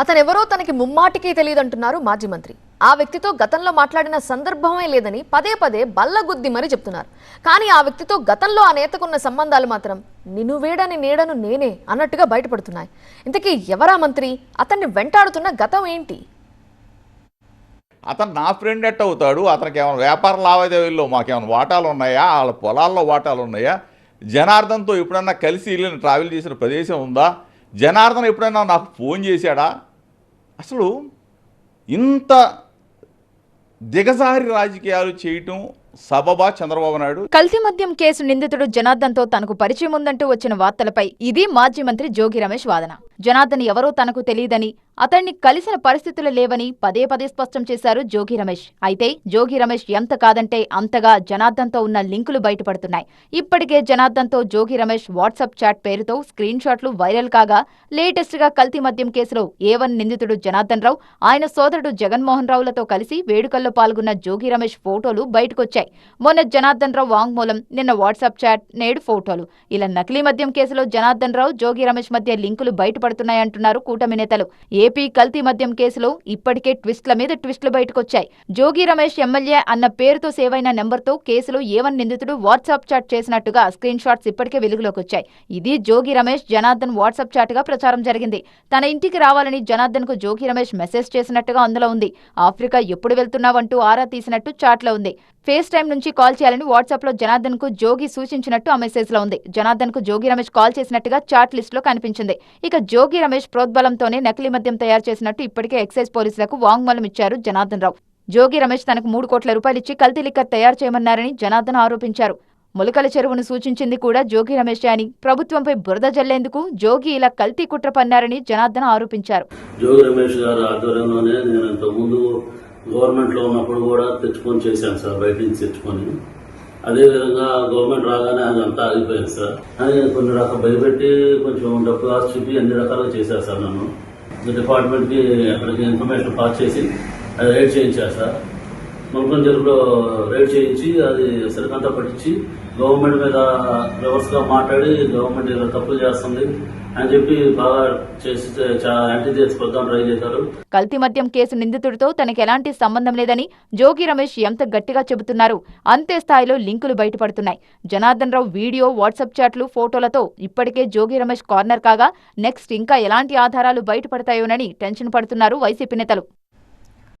అతనెవరో తనకి ముమ్మాటికి తెలియదంటున్నారు మాజీ మంత్రి. ఆ వ్యక్తితో గతంలో మాట్లాడిన సందర్భమే లేదని పదే పదే బల్లగుద్ది మరీ చెప్తున్నారు. కానీ ఆ వ్యక్తితో గతంలో ఆ నేతకున్న సంబంధాలు మాత్రం నిన్ను వేడని నీడను నేనే అన్నట్టుగా బయటపడుతున్నాయి. ఇంతకీ ఎవరా మంత్రి? అతన్ని వెంటాడుతున్న గతం ఏంటి? అతను నా ఫ్రెండ్ ఎట్ అవుతాడు? అతనికి ఏమైనా వ్యాపార లావాదేవీల్లో మాకేమైనా వాటాలు ఉన్నాయా? వాళ్ళ పొలాల్లో వాటాలు ఉన్నాయా? జనార్దన్తో ఎప్పుడన్నా కలిసి వెళ్ళిన ట్రావెల్ చేసిన ప్రదేశం ఉందా? జనార్దన్ ఎప్పుడైనా నాకు ఫోన్ చేశాడా? అసలు ఇంత దిగజారి రాజకీయాలు చేయటం సబబా చంద్రబాబు నాయుడు. కల్తీ మద్యం కేసు నిందితుడు జనార్దన్తో తనకు పరిచయం ఉందంటూ వచ్చిన వార్తలపై ఇది మాజీ మంత్రి జోగి రమేష్ వాదన. జనార్దన్ ఎవరో తనకు తెలియదని అతన్ని కలిసిన పరిస్థితులు లేవని పదే పదే స్పష్టం చేశారు జోగి రమేష్. అయితే జోగి రమేష్ ఎంత కాదంటే అంతగా జనార్దన్తో ఉన్న లింకులు బయటపడుతున్నాయి. ఇప్పటికే జనార్దన్తో జోగి రమేష్ వాట్సాప్ చాట్ పేరుతో స్క్రీన్ షాట్లు వైరల్ కాగా లేటెస్ట్గా కల్తీ మద్యం కేసులో ఏవన్ నిందితుడు జనార్దన్ రావు ఆయన సోదరుడు జగన్మోహన్ రావులతో కలిసి వేడుకల్లో పాల్గొన్న జోగి రమేష్ ఫోటోలు బయటకొచ్చాయి. మొన్న జనార్దన్ రావు వాంగ్మూలం నిన్న వాట్సాప్ చాట్ నేడు ఫోటోలు. ఇలా నకిలీ మద్యం కేసులో జనార్దన్ రావు జోగి రమేష్ మధ్య లింకులు బయటపడుతున్నాయంటున్నారు కూటమి నేతలు. ఏపీ కల్తీ మద్యం కేసులో ఇప్పటికే ట్విస్ట్ల మీద ట్విస్టులు బయటకొచ్చాయి. జోగి రమేష్ ఎమ్మెల్యే అన్న పేరుతో సేవ్ అయిన నెంబర్తో కేసులో ఏవన్ నిందితుడు వాట్సాప్ చాట్ చేసినట్టుగా స్క్రీన్ షాట్స్ ఇప్పటికే వెలుగులోకి వచ్చాయి ఇది జోగి రమేష్ జనార్దన్ వాట్సాప్ చాట్గా ప్రచారం జరిగింది. తన ఇంటికి రావాలని జనార్దన్కు జోగి రమేష్ మెసేజ్ చేసినట్టుగా అందులో ఉంది. ఆఫ్రికా ఎప్పుడు వెళ్తున్నావంటూ ఆరా తీసినట్టు చాట్లో ఉంది. ఫేస్ టైం నుంచి కాల్ చేయాలని వాట్సాప్లో జనార్దన్కు జోగి సూచించినట్టు ఆ మెసేజ్లో ఉంది. జనార్దన్కు జోగి రమేష్ కాల్ చేసినట్టుగా చాట్ లిస్ట్లో కనిపించింది. ఇక జోగి రమేష్ ప్రోద్బలంతోనే నకిలీ మద్యం తయారు చేసినట్టు ఇప్పటికే ఎక్సైజ్ పోలీసులకు వాంగ్మూలం ఇచ్చారు జనార్దన్ రావు. జోగి రమేష్ తనకు మూడు కోట్ల రూపాయలిచ్చి కల్తీ లిక్కర్ తయారు చేయమన్నారని జనార్దన్ ఆరోపించారు. ములకల చెరువును సూచించింది కూడా జోగి రమేష్ అని ప్రభుత్వంపై బురద జల్లేందుకు జోగి ఇలా కల్తీ కుట్ర పన్నారని జనార్దన్ ఆరోపించారు. జోగి రమేష్ గారు ఆధ్వర్యంలోనే నేను ఇంతకుముందు గవర్నమెంట్లో ఉన్నప్పుడు కూడా తెచ్చుకొని చేశాను సార్ బయట నుంచి తెచ్చుకొని. అదేవిధంగా గవర్నమెంట్ రాగానే అది అంతా ఆగిపోయింది సార్. అని కొన్ని రకాల భయపెట్టి కొంచెం డబ్బు కాస్ట్ చూపి అన్ని రకాలుగా చేశారు సార్ నన్ను. డిపార్ట్మెంట్కి అక్కడికి ఇన్ఫర్మేషన్ పాస్ చేసి అది రైడ్ చేయించారు సార్. ముల్కం చెరువులో రైడ్ చేయించి అది సరికంతా పట్టించి గవర్నమెంట్ మీద రివర్స్గా మాట్లాడి గవర్నమెంట్ ఇలా తప్పులు చేస్తుంది అని చెప్పి బాగా చేసి యాంటీ చేసి ట్రై చేశారు. కల్తీ మద్యం కేసు నిందితుడితో తనకు ఎలాంటి సంబంధం లేదని జోగి రమేష్ ఎంత గట్టిగా చెబుతున్నారు అంతే స్థాయిలో లింకులు బయటపడుతున్నాయి. జనార్దన్ రావు వీడియో వాట్సాప్ చాట్లు ఫోటోలతో ఇప్పటికే జోగి రమేష్ కార్నర్ కాగా నెక్స్ట్ ఇంకా ఎలాంటి ఆధారాలు బయటపడతాయోనని టెన్షన్ పడుతున్నారు వైసీపీ నేతలు.